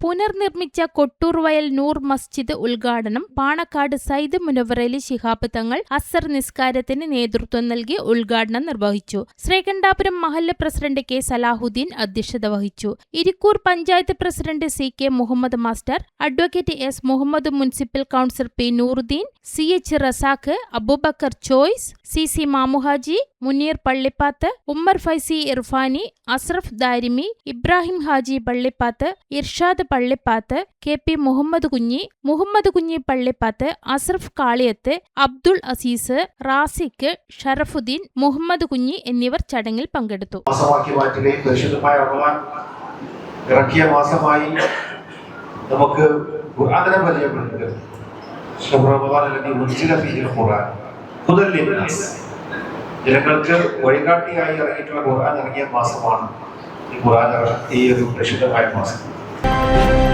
പുനർനിർമ്മിച്ച കൊട്ടൂർ വയൽ നൂർ മസ്ജിദ് ഉദ്ഘാടനം പാണക്കാട് സയ്യിദ് മുനവറലി ശിഹാബ് തങ്ങൾ അസർ നിസ്കാരത്തിന് നേതൃത്വം നൽകി ഉദ്ഘാടനം നിർവഹിച്ചു. ശ്രീകണ്ഠാപുരം മഹല്ല് പ്രസിഡന്റ് കെ സലാഹുദ്ദീൻ അധ്യക്ഷത വഹിച്ചു. Irikkur panchayat president C K Muhammad master advocate S Muhammad municipal councillor P Nooruddin C H Razak Abubakar choice C C Mamuhaji Muneer Pallippath Ummer Faizy Irfani Asraf Darimi Ibrahim Haji Pallippath Irshad Pallippath K P Muhammad Kunhi Muhammad Kunhi Pallippath Ashraf Kaliyath Abdul Azeez Razik Sharafuddin Muhammad Kunhi എന്നിവർ ചടങ്ങിൽ പങ്കെടുത്തു. ഇറക്കിയ മാസമായി നമുക്ക് ജനങ്ങൾക്ക് വഴികാട്ടിയായി ഇറങ്ങിയിട്ടുള്ള ഖുർആൻ ഇറങ്ങിയ മാസമാണ് ഈ ഖുർആൻ ഈ ഒരു പ്രശുദ്ധമായ മാസം. Música